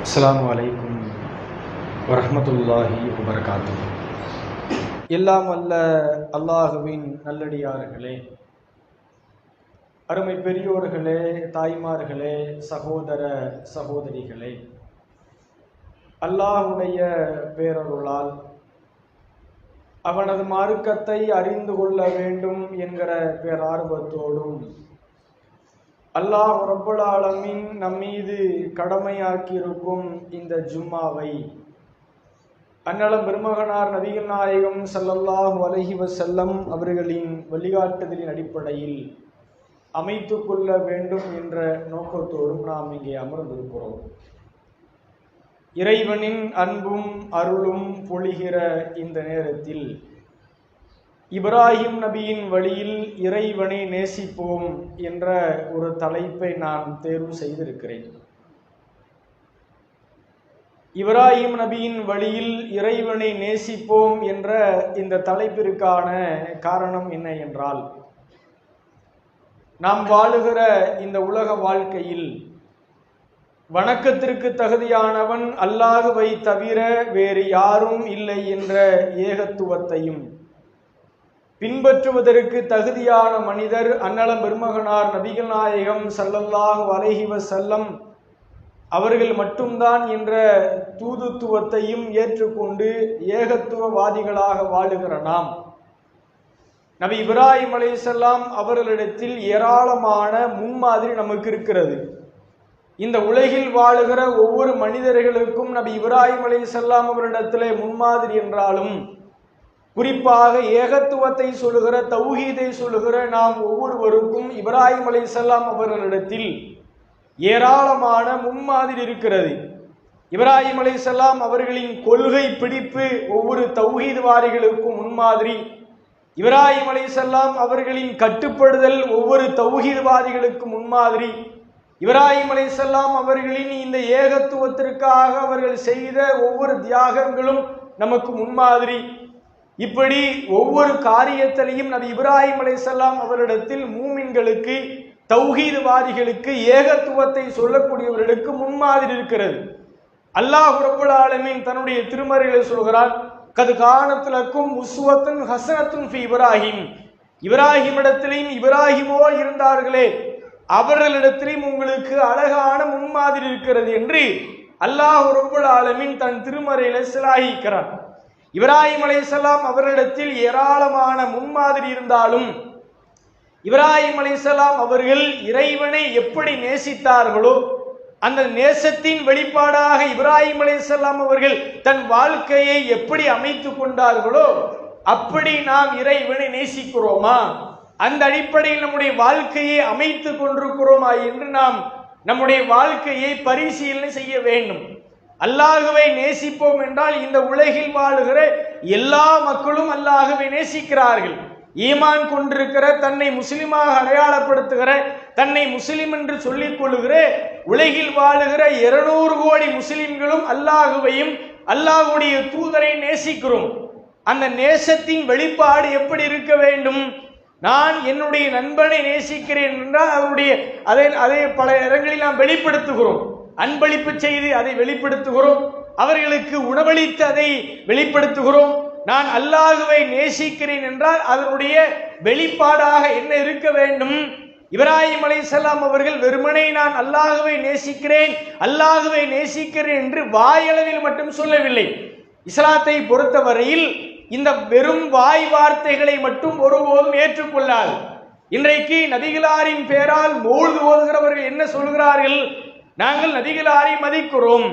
அஸ்லாம் அலைக்கும் வரமத்துல்லாஹி வபரகாத்து எல்லாம் வல்ல அல்லாஹுவின் நல்லடியார்களே அருமை பெரியோர்களே தாய்மார்களே சகோதர சகோதரிகளே அல்லாஹுடைய பேரருளால் அவனது மார்க்கத்தை அறிந்து கொள்ள வேண்டும் என்கிற பேரார்வத்தோடும் அல்லாஹ் ரப்பல் ஆலமின் நம்மீது கடமையாக்கியிருக்கும் இந்த ஜும்மாவை. அன்னலம் பெருமகனார் நபிகள் நாயகம் சல்லல்லாஹ் அலைஹி வசல்லம் அவர்களின் வழிகாட்டுதலின் அடிப்படையில் அமைத்து கொள்ள வேண்டும் என்ற நோக்கத்தோடும் நாம் இங்கே அமர்ந்திருக்கிறோம். இறைவனின் அன்பும் அருளும் பொழிகிற இந்த நேரத்தில் இப்ராஹிம் நபியின் வழியில் இறைவனை நேசிப்போம் என்ற ஒரு தலைப்பை நான் தேர்வு செய்திருக்கிறேன். இப்ராஹிம் நபியின் வழியில் இறைவனை நேசிப்போம் என்ற இந்த தலைப்பிற்கான காரணம் என்ன என்றால் நாம் வாழுகிற இந்த உலக வாழ்க்கையில் வணக்கத்திற்கு தகுதியானவன் அல்லாஹுவை தவிர வேறு யாரும் இல்லை என்ற ஏகத்துவத்தையும் பின்பற்றுவதற்கு தகுதியான மனிதர் அன்னலம் பெருமகனார் நபிகள் நாயகம் சல்லல்லாஹ் அலைஹி செல்லம் அவர்கள் மட்டும்தான் என்ற தூதுத்துவத்தையும் ஏற்றுக்கொண்டு ஏகத்துவவாதிகளாக வாழுகிற நாம். நபி இப்ராஹிம் அலைஹிஸ்ஸலாம் அவர்களிடத்தில் ஏராளமான முன்மாதிரி நமக்கு இருக்கிறது. இந்த உலகில் வாழுகிற ஒவ்வொரு மனிதர்களுக்கும் நபி இப்ராஹிம் அலைஹிஸ்ஸலாம் அவரிடத்திலே முன்மாதிரி என்றாலும் குறிப்பாக ஏகத்துவத்தை சொல்லுகிற தௌஹீதை சொல்லுகிற நாம் ஒவ்வொருவருக்கும் இப்ராஹிம் அலைஹிஸ்ஸலாம் அவர்களிடத்தில் ஏராளமான முன்மாதிரி இருக்கிறது. இப்ராஹிம் அலைஹிஸ்ஸலாம் அவர்களின் கொள்கை பிடிப்பு ஒவ்வொரு தௌஹீத்வாதிகளுக்கும் முன்மாதிரி. இப்ராஹிம் அலைஹிஸ்ஸலாம் அவர்களின் கட்டுப்படுதல் ஒவ்வொரு தௌஹீத்வாதிகளுக்கு முன்மாதிரி. இப்ராஹிம் அலைஹிஸ்ஸலாம் அவர்களின் இந்த ஏகத்துவத்திற்காக அவர்கள் செய்த ஒவ்வொரு தியாகங்களும் நமக்கு முன்மாதிரி. இப்படி ஒவ்வொரு காரியத்திலையும் நபி இப்ராஹிம் அலைசல்லாம் அவரிடத்தில் மூமின்களுக்கு தௌஹீத்வாதிகளுக்கு ஏகத்துவத்தை சொல்லக்கூடியவர்களுக்கு முன்மாதிரி இருக்கிறது. அல்லாஹ் ரபுல் ஆலமின் தன்னுடைய திருமறையில் சொல்கிறான் கது காணத்திலக்கும் உஸ்வத்தும் ஹசனத்தும் ஃபி இப்ராஹிம். இப்ராஹிமிடத்திலையும் இப்ராஹிமோ இருந்தார்களே அவர்களிடத்திலையும் உங்களுக்கு அழகான முன்மாதிரி இருக்கிறது என்று அல்லாஹ் ரபுல் ஆலமின் தன் திருமறையில சிலாகிக்கிறான். இப்ராஹிம் அலைஹிஸ்ஸலாம் அவர்களிடத்தில் ஏராளமான முன்மாதிரி இருந்தாலும் இப்ராஹிம் அலைஹிஸ்ஸலாம் அவர்கள் இறைவனை எப்படி நேசித்தார்களோ அந்த நேசத்தின் வெளிப்பாடாக இப்ராஹிம் அலைஹிஸ்ஸலாம் அவர்கள் தன் வாழ்க்கையை எப்படி அமைத்து கொண்டார்களோ அப்படி நாம் இறைவனை நேசிக்கிறோமா? அந்த அடிப்படையில் நம்முடைய வாழ்க்கையை அமைத்து கொண்டிருக்கிறோமா என்று நாம் நம்முடைய வாழ்க்கையை பரிசீலனை செய்ய வேண்டும். அல்லாஹுவை நேசிப்போம் என்றால் இந்த உலகில் வாழுகிற எல்லா மக்களும் அல்லாஹுவை நேசிக்கிறார்கள். ஈமான் கொண்டிருக்கிற தன்னை முஸ்லிமாக அடையாளப்படுத்துகிற தன்னை முஸ்லிம் என்று சொல்லிக் கொள்ளுகிற உலகில் வாழுகிற இருநூறு கோடி முஸ்லிம்களும் அல்லாஹுவையும் அல்லாஹுடைய தூதரை நேசிக்கிறோம். அந்த நேசத்தின் வெளிப்பாடு எப்படி இருக்க வேண்டும்? நான் என்னுடைய நண்பனை நேசிக்கிறேன் என்றால் அவருடைய அதை அதை பல இடங்களில் நாம் வெளிப்படுத்துகிறோம். அன்பளிப்பு செய்து அதை வெளிப்படுத்துகிறோம். அவர்களுக்கு உணவளித்து அதை வெளிப்படுத்துகிறோம். நான் அல்லாஹுவை நேசிக்கிறேன் என்றால் அதனுடைய வெளிப்பாடாக என்ன இருக்க வேண்டும்? இப்ராஹிம் அலைசல்லாம் அவர்கள் வெறுமனை நான் அல்லாஹுவை நேசிக்கிறேன் அல்லாஹுவை நேசிக்கிறேன் என்று வாயளவில் மட்டும் சொல்லவில்லை. இஸ்லாத்தை பொறுத்தவரையில் இந்த வெறும் வாய் வார்த்தைகளை மட்டும் ஒருபோதும் ஏற்றுக்கொள்ளாது. இன்றைக்கு நபிகளாரின் பெயரால் மூழ்கு ஓதுகிறவர்கள் என்ன சொல்கிறார்கள்? நாங்கள் நபிகளாரை மதிக்கிறோம்.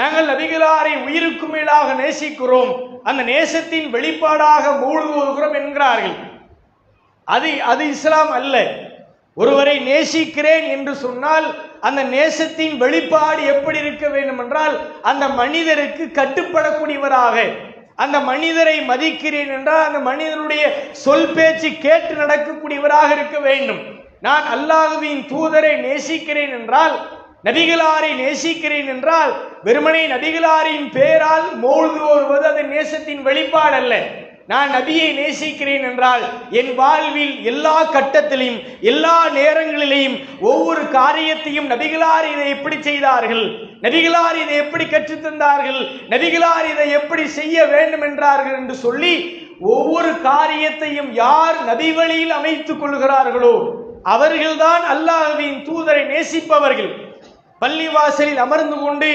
நாங்கள் நபிகளாரை உயிருக்கு மேலாக நேசிக்கிறோம். அந்த நேசத்தின் வெளிப்பாடாக மூழ்குகிறோம் என்கிறார்கள். அது அது இஸ்லாம் அல்ல. ஒருவரை நேசிக்கிறேன் என்று சொன்னால் அந்த நேசத்தின் வெளிப்பாடு எப்படி இருக்க வேண்டும் என்றால் அந்த மனிதருக்கு கட்டுப்படக்கூடியவராக அந்த மனிதரை மதிக்கிறேன் என்றால் அந்த மனிதனுடைய சொல் பேச்சு கேட்டு நடக்கக்கூடியவராக இருக்க வேண்டும். நான் அல்லாஹுவின் தூதரை நேசிக்கிறேன் என்றால் நபிகளாரை நேசிக்கிறேன் என்றால் வெறுமனே நபிகளாரின் பெயரால் மூழ்கு வருவது அது நேசத்தின் வெளிப்பாடு அல்ல. நான் நபியை நேசிக்கிறேன் என்றால் என் வாழ்வில் எல்லா கட்டத்திலையும் எல்லா நேரங்களிலேயும் ஒவ்வொரு காரியத்தையும் நபிகளார் இதை எப்படி செய்தார்கள்? நபிகளார் இதை எப்படி கற்றுத்தந்தார்கள் நதிகளார் நபிகளார் இதை எப்படி செய்ய வேண்டும் என்றார்கள் என்று சொல்லி ஒவ்வொரு காரியத்தையும் யார் நபி வழியில் அமைத்துக் கொள்கிறார்களோ அவர்கள்தான் அல்லாஹ்வின் தூதரை நேசிப்பவர்கள். பள்ளிவாசலில் அமர்ந்து கொண்டு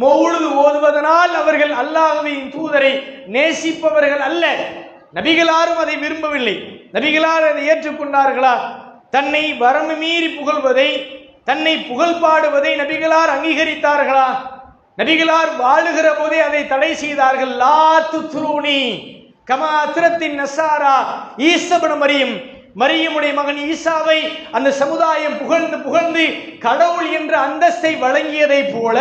மௌழுது ஓதுவதனால் அவர்கள் அல்லாஹுவின் தூதரை நேசிப்பவர்கள் அல்ல. நபிகளாரும் அதை விரும்பவில்லை. நபிகளார் அதை ஏற்றுக்கொண்டார்களா? தன்னை வரம்பு மீறி புகழ்வதை தன்னை புகழ் பாடுவதை நபிகளார் அங்கீகரித்தார்களா? நபிகளார் வாழுகிற போதே அதை தடை செய்தார்கள். லா துத்ரூனி கமா அத்திரத்தின் நசாரா ஈசபன மரியம் மரியமுடைய மகன் ஈசாவை அந்த சமுதாயம் புகழ்ந்து புகழ்ந்து கடவுள் என்ற அந்தஸ்தை வழங்கியதைப் போல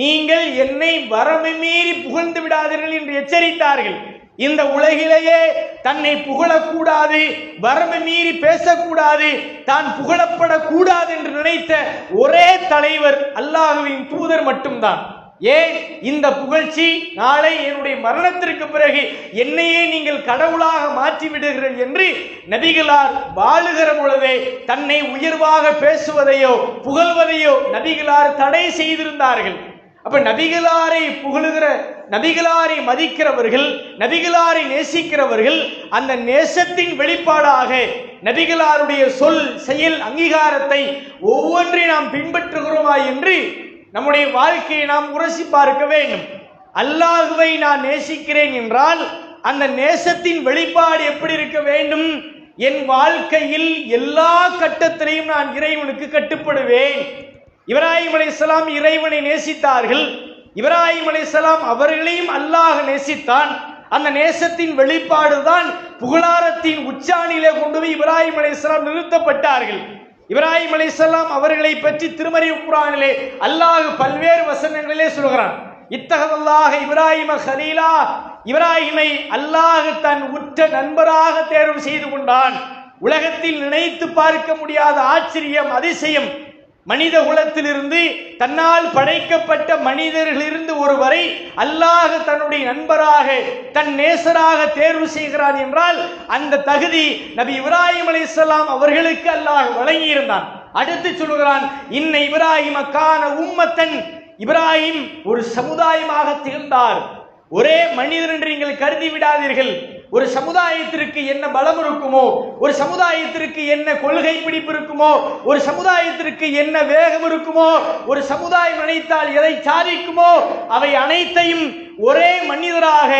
நீங்கள் என்னை வரமை மீறி புகழ்ந்து விடாதீர்கள் என்று எச்சரித்தார்கள். இந்த உலகிலேயே தன்னை புகழக்கூடாது வரம்பு மீறி பேசக்கூடாது தான் புகழப்படக்கூடாது என்று நினைத்த ஒரே தலைவர் அல்லாஹுவின் தூதர் மட்டும்தான். ஏன் இந்த புகழ்ச்சி நாளை என்னுடைய மரணத்திற்கு பிறகு என்னையே நீங்கள் கடவுளாக மாற்றி விடுகிறீர்கள் என்று நபிகளார் வாழுகிற பொழுதே தன்னை உயர்வாக பேசுவதையோ புகழ்வதையோ நபிகளார் தடை செய்திருந்தார்கள். அப்ப நபிகளாரை புகழுகிற நபிகளாரை மதிக்கிறவர்கள் நபிகளாரை நேசிக்கிறவர்கள் அந்த நேசத்தின் வெளிப்பாடாக நபிகளாருடைய சொல் செயல் அங்கீகாரத்தை ஒவ்வொன்றை நாம் பின்பற்றுகிறோமா என்று நம்முடைய வாழ்க்கையை நாம் உரசி பார்க்க வேண்டும். அல்லாஹுவை நான் நேசிக்கிறேன் என்றால் அந்த நேசத்தின் வெளிப்பாடு எப்படி இருக்க வேண்டும்? என் வாழ்க்கையில் எல்லா கட்டத்திலையும் நான் இறைவனுக்கு கட்டுப்படுவேன். இப்ராஹிம் அலைஹிஸ்ஸலாம் இறைவனை நேசித்தார்கள். இப்ராஹிம் அலைஹிஸ்ஸலாம் அவர்களையும் அல்லாஹ் நேசித்தான். அந்த நேசத்தின் வெளிப்பாடு தான் புகழாரத்தின் உச்சாணியிலே கொண்டு போய் இப்ராஹிம் அலைஹிஸ்ஸலாம் நிறுத்தப்பட்டார்கள். இப்ராஹிம் அலைஹிஸ்ஸலாம் அவர்களை பற்றி திருமறை குரானிலே அல்லாஹ் பல்வேறு வசனங்களிலே சொல்கிறான். இத்தகதல்லாக இப்ராஹிம ஹலீலா இப்ராஹிமை அல்லாஹ் தன் உற்ற நண்பராக தேர்வு செய்து கொண்டான். உலகத்தில் நினைத்து பார்க்க முடியாத ஆச்சரியம் அதிசயம் மனித குலத்திலிருந்து தன்னால் படைக்கப்பட்ட மனிதர்களிலிருந்து ஒருவரை அல்லாஹ் தன்னுடைய நண்பராக தன் நேசராக தேர்வு செய்கிறான் என்றால் அந்த தகுதி நபி இப்ராஹிம் அலைஹிஸ்ஸலாம் அவர்களுக்கு அல்லாஹ் வழங்கியிருந்தான். அடுத்து சொல்லுகிறான் இன்ன இப்ராஹிம கான உம்மத்தன். இப்ராஹிம் ஒரு சமுதாயமாக திகழ்ந்தார். ஒரே மனிதர் என்று நீங்கள் கருதி விடாதீர்கள். ஒரு சமுதாயத்திற்கு என்ன பலம் இருக்குமோ ஒரு சமுதாயத்திற்கு என்ன கொள்கை பிடிப்பு இருக்குமோ ஒரு சமுதாயத்திற்கு என்ன வேகம் இருக்குமோ ஒரு சமுதாயம் நினைத்தால் எதை சாதிக்குமோ அவை அனைத்தையும் ஒரே மனிதராக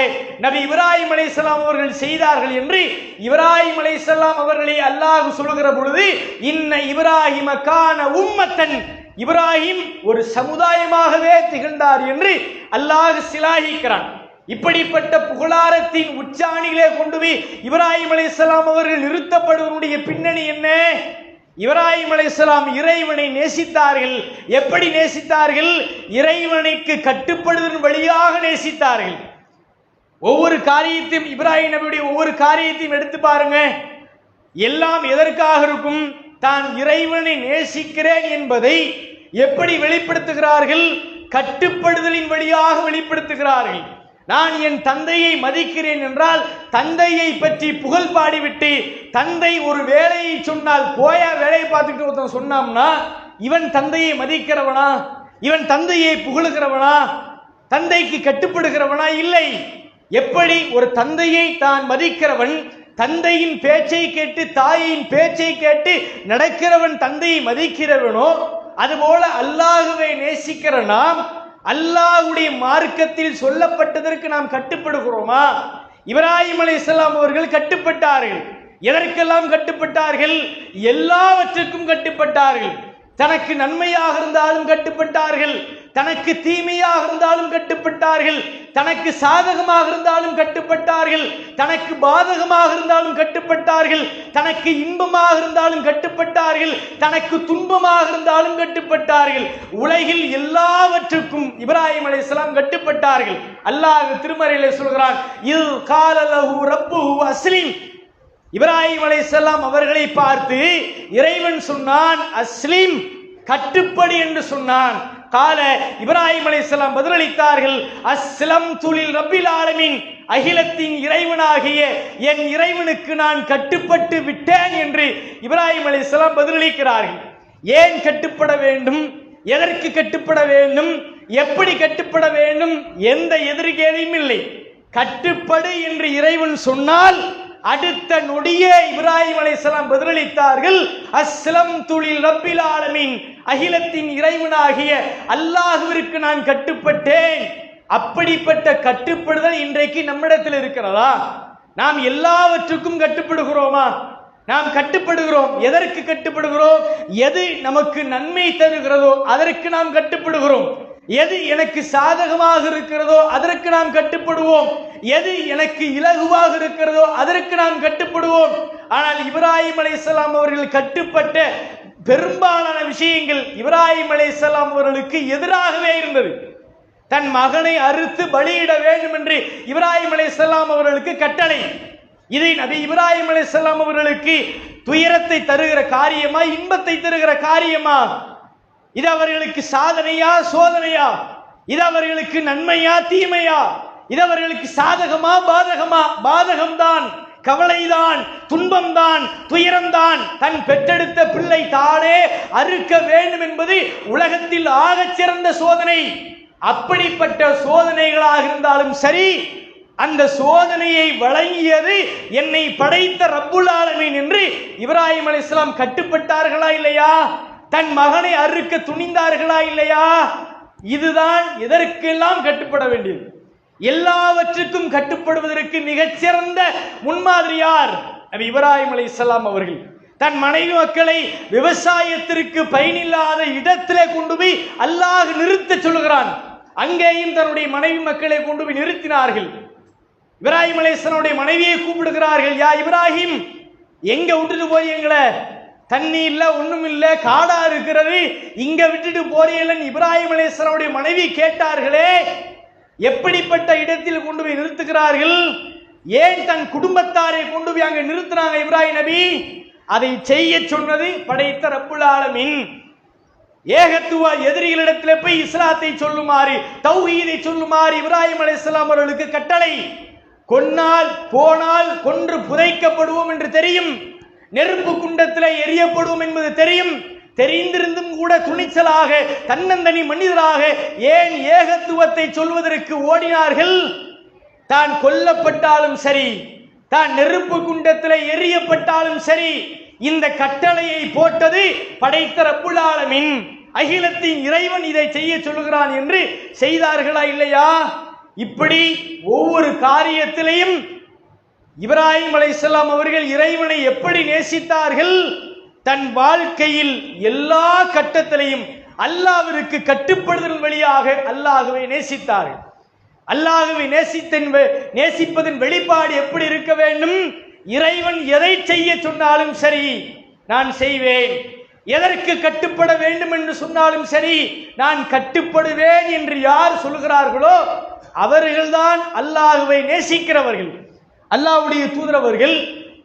நபி இப்ராஹிம் அலைஹிஸ்ஸலாம் அவர்கள் செய்தார்கள் என்று இப்ராஹிம் அலைஹிஸ்ஸலாம் அவர்களை அல்லாஹ் சொல்கிற பொழுது இன்ன இப்ராஹிம கான உம்மத்தன். இப்ராஹிம் ஒரு சமுதாயமாகவே திகழ்ந்தார் என்று அல்லாஹ் சிலாகிக்கிறான். இப்படிப்பட்ட புகழாரத்தின் உச்சாணிகளே கொண்டு போய் இப்ராஹிம் அலைஹிஸ்ஸலாம் அவர்கள் நிறுத்தப்படுவதனுடைய பின்னணி என்ன? இப்ராஹிம் அலைஹிஸ்ஸலாம் இறைவனை நேசித்தார்கள். எப்படி நேசித்தார்கள்? இறைவனுக்கு கட்டுப்படுவதன் வழியாக நேசித்தார்கள். ஒவ்வொரு காரியத்தையும் இப்ராஹிம் நபியுடைய ஒவ்வொரு காரியத்தையும் எடுத்து பாருங்க. எல்லாம் எதற்காக இருக்கும்? தான் இறைவனை நேசிக்கிறேன் என்பதை எப்படி வெளிப்படுத்துகிறார்கள்? கட்டுப்படுதலின் வழியாக வெளிப்படுத்துகிறார்கள். நான் என் தந்தையை மதிக்கிறேன் என்றால் தந்தையை பற்றி புகழ் பாடிவிட்டு தந்தை ஒரு வேலையை சொன்னால் போயா வேலையை பார்த்துட்டு ஒருத்தன் சொன்னோம்னா இவன் தந்தையை மதிக்கிறவனா? இவன் தந்தையை புகழுகிறவனா? தந்தைக்கு கட்டுப்படுகிறவனா? இல்லை. எப்படி ஒரு தந்தையை தான் மதிக்கிறவன் தந்தையின் பேச்சை கேட்டு தாயின் பேச்சை கேட்டு நடக்கிறவன் தந்தையை மதிக்கிறவனோ அதுபோல அல்லாஹுவை நேசிக்கிற நாம் அல்லாஹுடைய மார்க்கத்தில் சொல்லப்பட்டதற்கு நாம் கட்டுப்படுகிறோமா? இப்ராஹிம் அலைஹிஸ்ஸலாம் அவர்கள் கட்டுப்பட்டார்கள். எதற்கெல்லாம் கட்டுப்பட்டார்கள்? எல்லாவற்றுக்கும் கட்டுப்பட்டார்கள். தனக்கு நன்மையாக இருந்தாலும் கட்டுப்பட்டார்கள். தனக்கு தீமையாக இருந்தாலும் கட்டுப்பட்டார்கள். தனக்கு சாதகமாக இருந்தாலும் கட்டுப்பட்டார்கள். தனக்கு பாதகமாக இருந்தாலும் கட்டுப்பட்டார்கள். தனக்கு இன்பமாக இருந்தாலும் கட்டுப்பட்டார்கள். தனக்கு துன்பமாக இருந்தாலும் கட்டுப்பட்டார்கள். உலகில் எல்லாவற்றுக்கும் இப்ராஹிம் அலைஹிஸ்ஸலாம் கட்டுப்பட்டார்கள். அல்லாஹ் திருமறையிலே சொல்கிறான் இது காலலஹு ரப்புஹு அஸ்லீம். இப்ராஹிம் அலைஹிஸ்ஸலாம் அவர்களை பார்த்து இறைவன் சொன்னான் அஸ்லீம் கட்டுப்படி என்று சொன்னான். கால இப்ராஹிம் அலைஹிஸ்ஸலாம் பதிலளித்தார்கள் அஸ்லம் துளில் ரப்பில் ஆலமின் அகிலத்தின் இறைவனாகிய என் இறைவனுக்கு நான் கட்டுப்பட்டு விட்டேன் என்று இப்ராஹிம் அலைஹிஸ்ஸலாம் பதிலளிக்கிறார்கள். ஏன் கட்டுப்பட வேண்டும்? எதற்கு கட்டுப்பட வேண்டும்? எப்படி கட்டுப்பட வேண்டும்? எந்த எதிர்கேதையும் இல்லை. கட்டுப்படு என்று இறைவன் சொன்னால் அடுத்த நொடியே இப்ராஹிம் அலைசலாம் பதிலளித்தார்கள் அஸ்லம் துளில் ரப்பில் ஆலமின். அகிலத்தின் இறைவனாகிய அல்லாஹுவிற்கு நான் கட்டுப்பட்டேன். அப்படிப்பட்ட கட்டுப்படுதல் இன்றைக்கு நம்மிடத்தில் இருக்கிறதா? நாம் எல்லாவற்றுக்கும் கட்டுப்படுகிறோமா? நாம் கட்டுப்படுகிறோம். எதற்கு கட்டுப்படுகிறோம்? எது நமக்கு நன்மை தருகிறதோ அதற்கு நாம் கட்டுப்படுகிறோம். எது எனக்கு சாதகமாக இருக்கிறதோ அதற்கு நாம் கட்டுப்படுவோம். எது எனக்கு இலகுவாக இருக்கிறதோ அதற்கு நாம் கட்டுப்படுவோம். ஆனால் இப்ராஹிம் அலைஹிஸ்ஸலாம் அவர்கள் கட்டுப்பட்ட பெரும்பாலான விஷயங்கள் இப்ராஹிம் அலைஹிஸ்ஸலாம் அவர்களுக்கு எதிராகவே இருந்தது. தன் மகனை அறுத்து பலியிட வேண்டும் என்று இப்ராஹிம் அலைஹிஸ்ஸலாம் அவர்களுக்கு கட்டளை. இதை நபி இப்ராஹிம் அலைஹிஸ்ஸலாம் அவர்களுக்கு துயரத்தை தருகிற காரியமா இன்பத்தை தருகிற காரியமா? இது அவர்களுக்கு சாதனையா சோதனையா? இது அவர்களுக்கு நன்மையா தீமையா? இது அவர்களுக்கு சாதகமா பாதகமா? பாதகம்தான் கவலைதான் துன்பம்தான் துயரம்தான். தன் பெற்றெடுத்த பிள்ளை தானே அறுக்க வேண்டும் என்பது உலகத்தில் ஆகச் சிறந்த சோதனை. அப்படிப்பட்ட சோதனைகளாக இருந்தாலும் சரி அந்த சோதனையை வழங்கியது என்னை படைத்த ரப்புல் ஆலமீன் என்று இப்ராஹிம் அலைஹிஸ்ஸலாம் கட்டுப்பட்டார்களா இல்லையா? தன் மகனை அறுக்க துணிந்தார்களா இல்லையா? இதுதான் எதற்கெல்லாம் கட்டுப்பட வேண்டியது? எல்லாவற்றுக்கும் கட்டுப்படுவதற்கு மிகச்சிறந்த முன்மாதிரியார் நபி இப்ராஹிம் அலைஹிஸ்ஸலாம் அவர்கள். தன் மனைவி மக்களை விவசாயத்திற்கு பயனில்லாத இடத்திலே கொண்டு போய் அல்லாஹ் நிறுத்த சொல்லுகிறான். அங்கேயும் தன்னுடைய மனைவி மக்களை கொண்டு போய் நிறுத்தினார்கள். இப்ராஹிம் அலைஹிஸ்ஸலாமுடைய மனைவியை கூப்பிடுகிறார்கள் யா இப்ராஹிம் எங்க விட்டுட்டு போய் எங்களை தண்ணி இல்லை ஒன்றும் இல்லை காடா இருக்கிறது. இங்க விட்டுட்டு போறீங்கன்னு இப்ராஹிம் அலேஸ்வரனுடைய மனைவி கேட்டார்களே எப்படிப்பட்ட இடத்தில் கொண்டு போய் நிறுத்துகிறார்கள்? ஏன் தன் குடும்பத்தாரை கொண்டு போய் அங்கே நிறுத்தினாங்க இப்ராஹிம் நபி? அதை செய்ய சொன்னது படைத்த ரப்புலாலமின் ஏகத்துவ எதிரிகளிடத்தில் போய் இஸ்லாத்தை சொல்லுமாறு தௌஹீதை சொல்லுமாறு இப்ராஹிம் அலைஹிஸ்ஸலாம் அவர்களுக்கு கட்டளை. கொன்னால் போனால் கொன்று புதைக்கப்படுவோம் என்று தெரியும். நெருப்பு குண்டத்தில் எரியப்படுவோம் என்பது தெரியும். தெரிந்திருந்தும் கூட துணிச்சலாக தன்னந்தனி மனிதராக ஏன் ஏகத்துவத்தை சொல்வதற்கு ஓடினார்கள்? தான் கொல்லப்பட்டாலும் சரி தான் நெருப்பு குண்டத்தில் எரியப்பட்டாலும் சரி இந்த கட்டளையை போட்டது படைத்த ரப்புல் அகிலத்தின் இறைவன் இதை செய்ய சொல்லுகிறான் என்று செய்தார்களா இல்லையா? இப்படி ஒவ்வொரு காரியத்திலையும் இப்ராஹிம் அலைஹிஸ்ஸலாம் அவர்கள் இறைவனை எப்படி நேசித்தார்கள்? தன் வாழ்க்கையில் எல்லா கட்டத்திலையும் அல்லாவிற்கு கட்டுப்படுதல் வழியாக அல்லாஹுவை நேசித்தார்கள். அல்லாஹுவை நேசித்தின் நேசிப்பதன் வெளிப்பாடு எப்படி இருக்க வேண்டும்? இறைவன் எதை செய்ய சொன்னாலும் சரி நான் செய்வேன். எதற்கு கட்டுப்பட வேண்டும் என்று சொன்னாலும் சரி நான் கட்டுப்படுவேன் என்று யார் சொல்கிறார்களோ அவர்கள்தான் அல்லாஹுவை நேசிக்கிறவர்கள். அல்லாவுடைய தூதரவர்கள்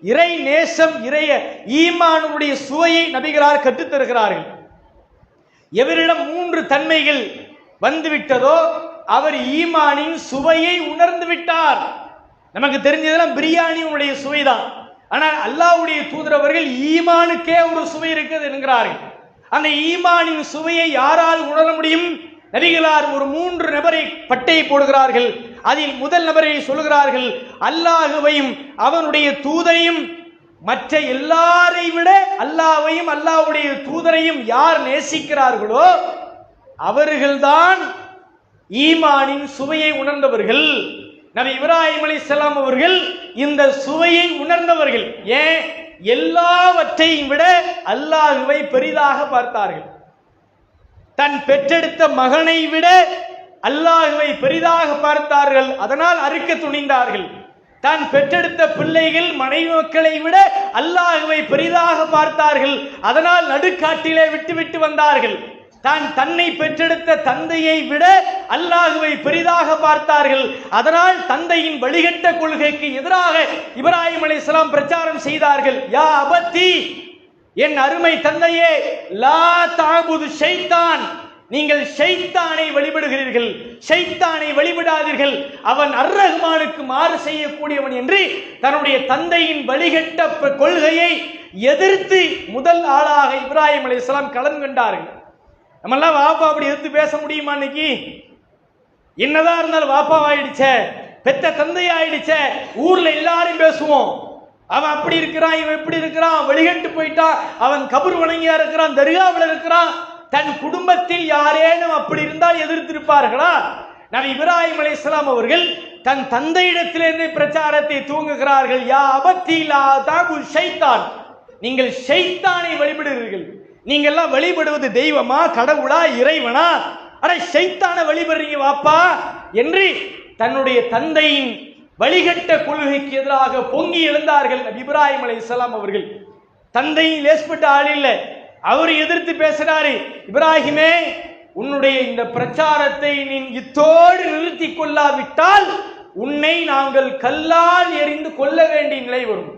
இறை நேசம் இறைய ஈமானுடைய சுவையை நபிகளார் கற்றுத்தருகிறார்கள் எவரிடம் மூன்று தன்மைகள் வந்துவிட்டதோ அவர் ஈமானின் சுவையை உணர்ந்து விட்டார். நமக்கு தெரிஞ்சதெல்லாம் பிரியாணியுடைய சுவைதான். ஆனால் அல்லாவுடைய தூதரவர்கள் ஈமானுக்கே ஒரு சுவை இருக்குது என்கிறார்கள். அந்த ஈமானின் சுவையை யாரால் உணர முடியும்? நபிகளார் ஒரு மூன்று நபரை பட்டையை போடுகிறார்கள். அதில் முதல் நபரை சொல்கிறார்கள் அல்லாஹுவையும் அவனுடைய தூதரையும் மற்ற எல்லாரை விட அல்லாவையும் அல்லாஹ்வுடைய தூதரையும் யார் நேசிக்கிறார்களோ அவர்கள்தான் ஈமானின் சுவையை உணர்ந்தவர்கள். நபி இப்ராஹிம் அலைஹிஸ்ஸலாம் அவர்கள் இந்த சுவையை உணர்ந்தவர்கள். ஏன்? எல்லாவற்றையும் விட அல்லாஹுவை பெரிதாக பார்த்தார்கள். தன் பெற்றெடுத்த மகனை விட அல்லாஹுவை பெரிதாக பார்த்தார்கள் அதனால் அறுக்க துணிந்தார்கள். தான் பெற்றெடுத்த பிள்ளைகள் மனைவி மக்களை விட அல்லாஹுவை பெரிதாக பார்த்தார்கள் அதனால் நடுக்காட்டிலே விட்டு விட்டு வந்தார்கள். தான் தன்னை பெற்றெடுத்த தந்தையை விட அல்லாஹுவை பெரிதாக பார்த்தார்கள் அதனால் தந்தையின் வழிகட்ட கொள்கைக்கு எதிராக இப்ராஹிம் இஸ்லாம் பிரச்சாரம் செய்தார்கள். யா அபத்தி என் அருமை தந்தையே லா தாபுது ஷைத்தான். நீங்கள் ஷைத்தானை வழிபடுகிறீர்கள் ஷைத்தானை வழிபடாதீர்கள். அவன் அர்ரஹ்மானுக்கு மாறு செய்யக்கூடியவன் என்று தன்னுடைய தந்தையின் வழிகட்ட கொள்கையை எதிர்த்து முதல் ஆளாக இப்ராஹிம் அலி இஸ்லாம் கலந்து கொண்டார்கள் நம்மெல்லாம் வாப்பா அப்படி எதிர்த்து பேச முடியுமா இன்னைக்கு? என்னதான் இருந்தாலும் வாப்பா ஆயிடுச்சே பெத்த தந்தை ஆயிடுச்ச ஊர்ல எல்லாரும் பேசுவோம். அவன் அப்படி இருக்கிறான் இவன் இப்படி இருக்கிறான் வெளிகட்டு போயிட்டான் அவன் கபூர் வணங்கியா இருக்கிறான் தர்காவில் இருக்கிறான். தன் குடும்பத்தில் யாரேனும் அப்படி இருந்தால் எதிர்த்திருப்பார்களா? நபி இப்ராஹிம் அலைஹிஸ்ஸலாம் அவர்கள் தன் தந்தையிடத்திலிருந்து பிரச்சாரத்தை தூங்குகிறார்கள் யா அபத்தி ஷைத்தான். நீங்கள் ஷைத்தானை வழிபடுகிறீர்கள். நீங்கெல்லாம் வழிபடுவது தெய்வமா கடவுளா இறைவனா? அட ஷைத்தானை வழிபடுறீங்க வாப்பா! என்று தன்னுடைய தந்தையின் வழிகட்ட கொள்கைக்கு எதிராக பொங்கி எழுந்தார்கள் நபி இப்ராஹிம் இஸ்லாம் அவர்கள். தந்தையின் லேஸ்பட்ட ஆள் இல்லை. அவர் எதிர்த்து பேசுறாரு இப்ராஹிமே உன்னுடைய இந்த பிரச்சாரத்தை நீ இத்தோடு நிறுத்தி கொள்ளாவிட்டால் உன்னை நாங்கள் கல்லால் எறிந்து கொல்ல வேண்டிய நிலை வரும்.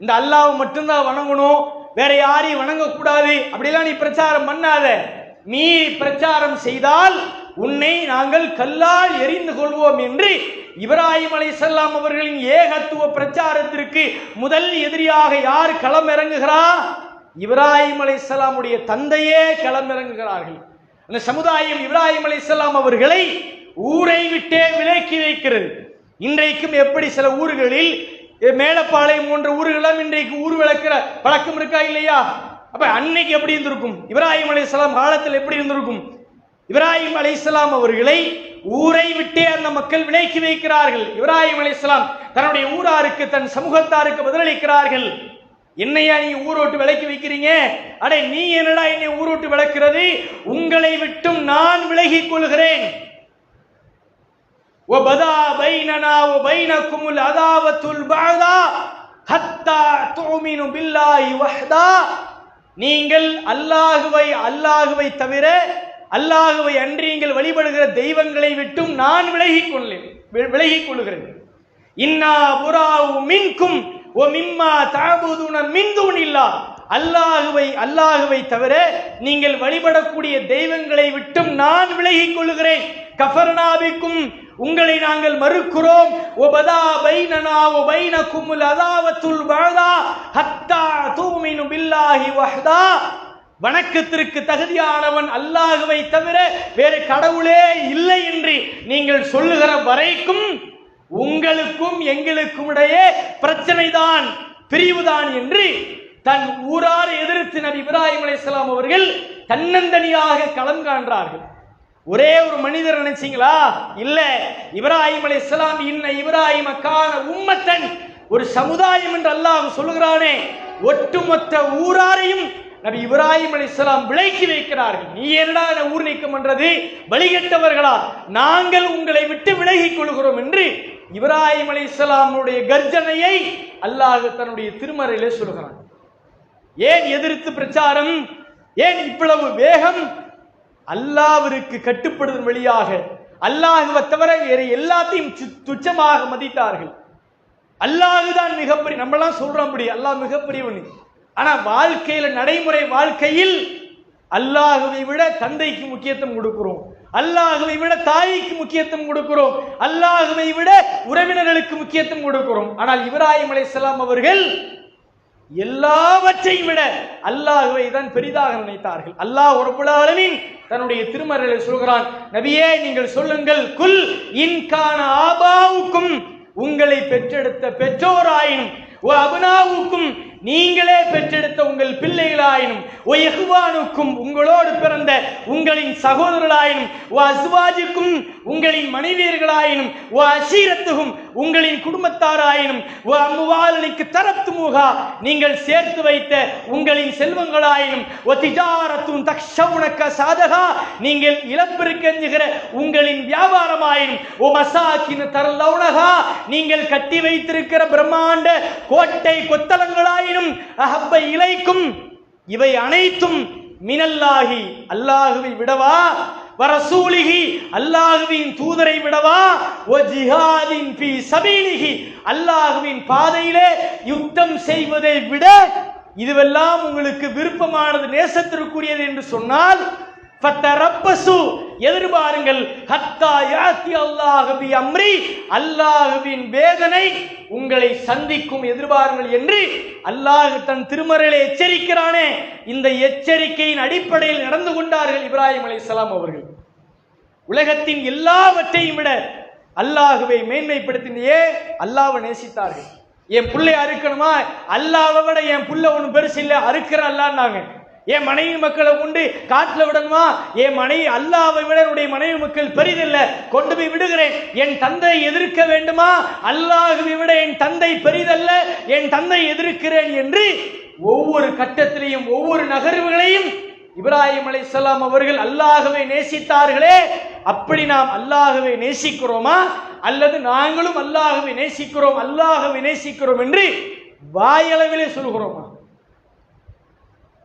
இந்த அல்லாஹ் மட்டும்தான் வணங்கணும் வேற யாரையும் வணங்கக்கூடாது. அப்படிலாம் நீ பிரச்சாரம் பண்ணாத. நீ பிரச்சாரம் செய்தால் உன்னை நாங்கள் கல்லால் எறிந்து கொள்வோம் என்று இப்ராஹிம் செல்லாம் அவர்களின் ஏகத்துவ பிரச்சாரத்திற்கு முதல் எதிரியாக யார் களம் இறங்குகிறா? இப்ராஹிம் அலைஹிஸ்ஸலாமுடைய தந்தையே களமிறங்குகிறார்கள். அந்த சமுதாயம் இப்ராஹிம் அலைஹிஸ்ஸலாம் அவர்களை ஊரை விட்டே விலக்கி வைக்கிறது. இன்றைக்கும் எப்படி சில ஊர்களில் மேலப்பாளையம் போன்ற ஊர்களெல்லாம் இன்றைக்கு ஊர் விளக்கிற பழக்கம் இருக்கா இல்லையா? அப்ப அன்னைக்கு எப்படி இருந்திருக்கும்? இப்ராஹிம் அலைஹிஸ்ஸலாம் காலத்தில் எப்படி இருந்திருக்கும்? இப்ராஹிம் அலைஹிஸ்ஸலாம் அவர்களை ஊரை விட்டே அந்த மக்கள் விலக்கி வைக்கிறார்கள். இப்ராஹிம் அலைஹிஸ்ஸலாம் தன்னுடைய ஊராருக்கு தன் சமூகத்தாருக்கு பதிலளிக்கிறார்கள். என்னையா நீ ஊரோட்டு விலக்கி வைக்கிறீங்க அடே நீ என்னடா என்னை ஊரோட்டு விளக்குறது உங்களை விட்டும் நான் விலகிக் கொள்கிறேன் وبدا بيننا وبينكم العداوة البعضاء حتى تؤمنوا بالله وحده நீங்கள் அல்லாஹுவை அல்லாஹுவை தவிர அல்லாஹுவை அன்றி நீங்கள் வழிபடுகிற தெய்வங்களை விட்டும் நான் விலகிக் கொள்ளேன் வி- விலகிக் கொள்கிறேன் இன்னா புராவு மின்கும் ஓ மிம்மா தாபுதுன இல்லா அல்லாஹுவை அல்லாஹுவை தவிர நீங்கள் வழிபடக்கூடிய தெய்வங்களை விட்டும் நான் விலகிக் கொள்கிறேன் கஃபர்னாபிக்கும் உங்களை நாங்கள் மறுக்கிறோம். ஒபதா பைனனா ஒ பைனகுமுல் அதாவத்துல் பஅதா ஹத்தா தூமினு பில்லாஹி வஹ்தா. வணக்கத்திற்கு தகுதியானவன் அல்லாஹுவை தவிர வேறு கடவுளே இல்லை என்று நீங்கள் சொல்லுகிற வரைக்கும் உங்களுக்கும் எங்களுக்கும் இடையே பிரச்சனை தான் பிரிவுதான் என்று தன் ஊரார் எதிர்த்து நபி இப்ராஹிம் அலிஸ்லாம் அவர்கள் தன்னந்தனியாக களம் காண்றார்கள். ஒரே ஒரு மனிதர் நினைச்சீங்களா? இல்ல இப்ராஹிம் அலைஹிஸ்ஸலாம் இன்ன இப்ராஹிம் அக்கான உம்மத்தன் ஒரு சமுதாயம் என்று அல்லாஹ் சொல்லுகிறானே ஒட்டுமொத்த ஊராரையும் நபி இப்ராஹிம் அலைஹிஸ்ஸலாம் விலக்கி வைக்கிறார்கள். நீ என்னடா இந்த ஊர் நீக்கம் என்றது வழிகட்டவர்களா? நாங்கள் உங்களை விட்டு விலகிக் கொள்கிறோம் என்று இப்ராஹிம் இஸ்லாமுடைய கர்ஜனையை அல்லாஹ் தன்னுடைய திருமறையிலே சொல்கிறான் ஏன் எதிர்த்து பிரச்சாரம்? ஏன் இவ்வளவு வேகம்? அல்லாவிற்கு கட்டுப்படுதல் வழியாக அல்லாஹுவை தவிர வேறு எல்லாத்தையும் துச்சமாக மதித்தார்கள். அல்லாஹுதான் மிகப்பெரிய நம்மளாம் சொல்றோம் அப்படி அல்லாஹ் மிகப்பெரியவன். ஆனா வாழ்க்கையில நடைமுறை வாழ்க்கையில் அல்லாஹுவை விட தந்தைக்கு முக்கியத்துவம் கொடுக்கிறோம். அல்லாஹுவை விட தாய்க்கு முக்கியத்துவம் கொடுக்கிறோம். அல்லாஹுவை விட உறவினர்களுக்கு முக்கியத்துவம் கொடுக்கிறோம். ஆனால் இப்ராஹிம் அலைஹிஸ்ஸலாம் அவர்கள் எல்லாவற்றையும் விட அல்லாஹுவை தான் பெரிதாக நினைத்தார்கள். அல்லாஹ் ரப்புல் தன்னுடைய திருமறையில் சொல்கிறான் நபியே நீங்கள் சொல்லுங்கள் குல் இன்கான ஆபாவுக்கும் உங்களை பெற்றெடுத்த பெற்றோராயினும் அபுனாவுக்கும் நீங்களே பெற்றெடுத்த உங்கள் பிள்ளைகளாயினும் ஓ எஹ்வானுக்கும் உங்களோடு பிறந்த உங்களின் சகோதரர்களாயினும் ஓ அசுவாஜிக்கும் உங்களின் மனைவியர்களாயினும் ஓ அசீரத்துகும் உங்களின் குடும்பத்தாராயினும் ஓ அம்முவாலனுக்கு தரத்து முகா நீங்கள் சேர்த்து வைத்த உங்களின் செல்வங்களாயினும் ஓ திஜாரத்தும் தக்ஷவுனக்க சாதகா நீங்கள் இழப்பிருக்கிற உங்களின் வியாபாரமாயினும் ஓ மசாக்கின் தரலவுனகா நீங்கள் கட்டி வைத்திருக்கிற பிரம்மாண்ட கோட்டை கொத்தலங்களாயினும் அஹப்ப இலைக்கும் இவை அனைத்தும் மினல்லாகி அல்லாஹுவை விடவா வரசூலிகி அல்லாஹுவின் தூதரை விடவா? ஓ ஜிஹாதின் பி சபீலிகி. அல்லாஹுவின் பாதையிலே யுத்தம் செய்வதை விட இதுவெல்லாம் உங்களுக்கு விருப்பமானது நேசத்திற்குரியது என்று சொன்னால் எதிர்பாருங்கள் ஹத்தா யாத்தி அல்லாஹ் அம்ரி அல்லாஹ்வின் வேதனை உங்களை சந்திக்கும் எதிர்பாருங்கள் என்று அல்லாஹ் தன் திருமறையிலே எச்சரிக்கிறானே. இந்த எச்சரிக்கையின் அடிப்படையில் நடந்து கொண்டார்கள் இப்ராஹிம் அலைஹிஸ்ஸலாம் அவர்கள். உலகத்தின் எல்லாவற்றையும் விட அல்லாஹுவை மேன்மைப்படுத்தினே அல்லாவை நேசித்தார்கள். என் பிள்ளை அறுக்கணுமா? அல்லாவை விட என் புள்ள ஒன்றும் பெருசு இல்லை அறுக்கிற அல்லான்னாங்க என் மனைவி மக்களை கொண்டு காட்டில் விடணுமா? என் மனைவி அல்லாவை விட என்னுடைய மனைவி மக்கள் பெரிதில்லை. கொண்டு போய் விடுகிறேன். என் தந்தை எதிர்க்க வேண்டுமா? அல்லாஹுவை விட என் தந்தை பெரிதல்ல. என் தந்தை எதிர்க்கிறேன் என்று ஒவ்வொரு கட்டத்திலையும் ஒவ்வொரு நகர்வுகளையும் இப்ராஹிம் அலைஹிஸ்ஸலாம் அவர்கள் அல்லாகவே நேசித்தார்களே. அப்படி நாம் அல்லாகவே நேசிக்கிறோமா? அல்லது நாங்களும் அல்லாகவே நேசிக்கிறோம் அல்லாகவே நேசிக்கிறோம் என்று வாயளவிலே சொல்கிறோமா?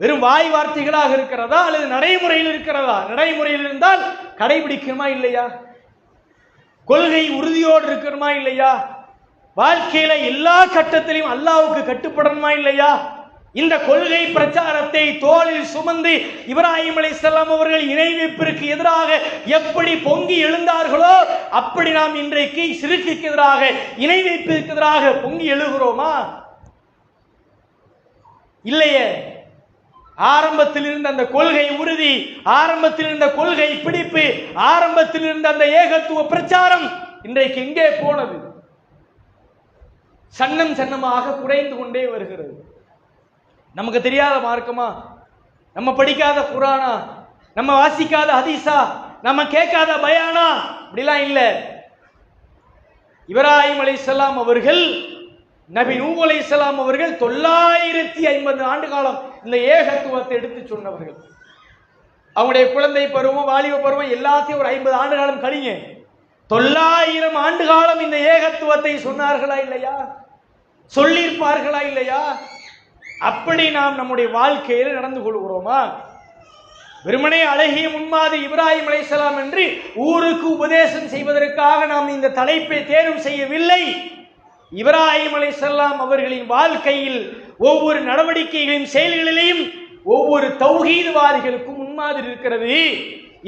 வெறும் வாய் வார்த்தைகளாக இருக்கிறதா அல்லது நடைமுறையில் இருக்கிறதா? நடைமுறையில் இருந்தால் கடைபிடிக்கணுமா இல்லையா? கொள்கை உறுதியோடு இருக்கணுமா இல்லையா? வாழ்க்கையில எல்லா கட்டத்திலையும் அல்லாவுக்கு கட்டுப்படணுமா இல்லையா? இந்த கொள்கை பிரச்சாரத்தை தோளில் சுமந்து இப்ராஹிம் அலைஹிஸ்ஸலாம் அவர்கள் இணைவிப்பிற்கு எதிராக எப்படி பொங்கி எழுந்தார்களோ அப்படி நாம் இன்றைக்கு சிறுக்குக்கு எதிராக இணை வைப்பிற்கு எதிராக பொங்கி எழுகிறோமா? இல்லையே. ஆரம்பத்தில் இருந்த அந்த கொள்கை உறுதி ஆரம்பத்தில் இருந்த கொள்கை பிடிப்பு ஆரம்பத்தில் இருந்த அந்த ஏகத்துவ பிரச்சாரம் இன்றைக்கு எங்கே போனது. சன்னம் சன்னமாக குறைந்து கொண்டே வருகிறது. நமக்கு தெரியாத மார்க்கமா? நம்ம படிக்காத குரானா? நம்ம வாசிக்காத ஹதீஸா? நம்ம கேட்காத பயானா? அப்படிலாம் இல்லை. இப்ராஹிம் அலி அவர்கள் நபி நூ அலி அவர்கள் தொள்ளாயிரத்தி ஐம்பது ஆண்டு காலம் இந்த ஏகத்துவத்தை எடுத்து சொன்னவர்கள். அவங்களுடைய குழந்தை பருவம் வாலிப பருவம் எல்லாத்தையும் ஒரு ஐம்பது ஆண்டு காலம் கழிங்க தொள்ளாயிரம் ஆண்டு காலம் இந்த ஏகத்துவத்தை சொன்னார்களா இல்லையா? சொல்லியிருப்பார்களா இல்லையா? அப்படி நாம் நம்முடைய வாழ்க்கையில் நடந்து கொள்கிறோமா? வெறுமனே அழகிய முன்மாதி இப்ராஹிம் அலைஹிஸ்ஸலாம் என்று ஊருக்கு உபதேசம் செய்வதற்காக நாம் இந்த தலைப்பை தேர்வு செய்யவில்லை. இப்ராஹிம் அலைஹிஸ்ஸலாம் அவர்களின் வாழ்க்கையில் ஒவ்வொரு நடவடிக்கைகளையும் செயல்களிலையும் ஒவ்வொரு தௌஹீதுவாதிகளுக்கும் முன்மாதிரி இருக்கிறது.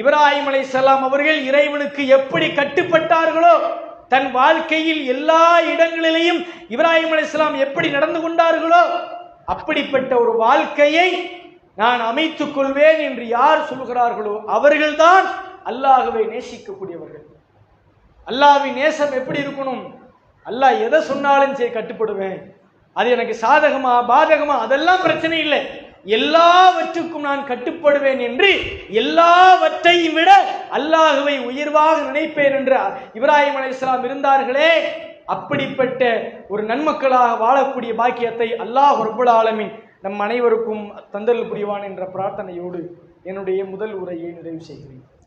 இப்ராஹிம் சலாம் அவர்கள் இறைவனுக்கு எப்படி கட்டுப்பட்டார்களோ தன் வாழ்க்கையில் எல்லா இடங்களிலேயும் இப்ராஹிம் சலாம் எப்படி நடந்து கொண்டார்களோ அப்படிப்பட்ட ஒரு வாழ்க்கையை நான் அமைத்துக் கொள்வேன் என்று யார் சொல்கிறார்களோ அவர்கள்தான் அல்லாஹுவை நேசிக்கக்கூடியவர்கள். அல்லாஹ்வின் நேசம் எப்படி இருக்கணும்? அல்லாஹ் எதை சொன்னாலும் சரி கட்டுப்படுவேன். அது எனக்கு சாதகமா பாதகமா அதெல்லாம் பிரச்சனை இல்லை. எல்லாவற்றுக்கும் நான் கட்டுப்படுவேன் என்று எல்லாவற்றையும் விட அல்லாஹுவை உயர்வாக நினைப்பேன் என்று இப்ராஹிம் அலைஹிஸ்ஸலாம் இருந்தார்களே அப்படிப்பட்ட ஒரு நன்மக்களாக வாழக்கூடிய பாக்கியத்தை அல்லாஹ் ரபுல் ஆலமின் நம் அனைவருக்கும் தந்தல் புரிவான் என்ற பிரார்த்தனையோடு என்னுடைய முதல் உரையை நிறைவு செய்கிறேன்.